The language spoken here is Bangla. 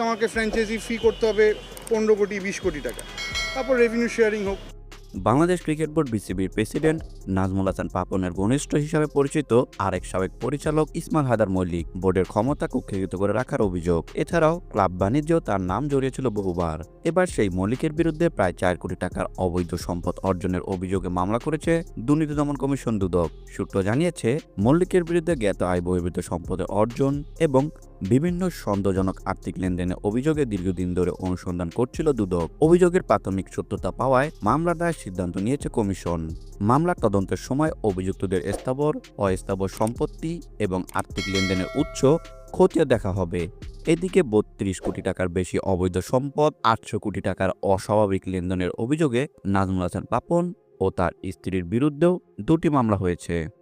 তোমাকে ফ্র্যাঞ্চাইজি ফি করতে হবে পনেরো কোটি, বিশ কোটি টাকা। তারপর রেভিনিউ শেয়ারিং হোক। বাংলাদেশ ক্রিকেট বোর্ড বিসিবির প্রেসিডেন্ট নাজমুল হাসান পাপনের ঘনিষ্ঠ হিসাবে পরিচিত আরেক সাবেক পরিচালক ইসমাল হায়দার মল্লিক বোর্ডের ক্ষমতা কুক্ষিগত করে রাখার অভিযোগ। এছাড়াও ক্লাব বাণিজ্যেও তার নাম জড়িয়েছিল বহুবার। এবার সেই মল্লিকের বিরুদ্ধে প্রায় চার কোটি টাকার অবৈধ সম্পদ অর্জনের অভিযোগে মামলা করেছে দুর্নীতি দমন কমিশন দুদক। সূত্র জানিয়েছে, মল্লিকের বিরুদ্ধে জ্ঞাত আয় বহির্ভূত সম্পদের অর্জন এবং বিভিন্ন সন্দেহজনক আর্থিক লেনদেনের অভিযোগে দীর্ঘদিন ধরে অনুসন্ধান করছিল দুদক। অভিযোগের প্রাথমিক সত্যতা পাওয়ায় মামলা দায়ের সিদ্ধান্ত নিয়েছে কমিশন। মামলার তদন্তের সময় অভিযুক্তদের স্থাবর, অস্থাবর সম্পত্তি এবং আর্থিক লেনদেনের উৎস খতিয়ে দেখা হবে। এদিকে বত্রিশ কোটি টাকার বেশি অবৈধ সম্পদ, আটশো কোটি টাকার অস্বাভাবিক লেনদেনের অভিযোগে নাজমুল হাসান পাপন ও তার স্ত্রীর বিরুদ্ধেও দুটি মামলা হয়েছে।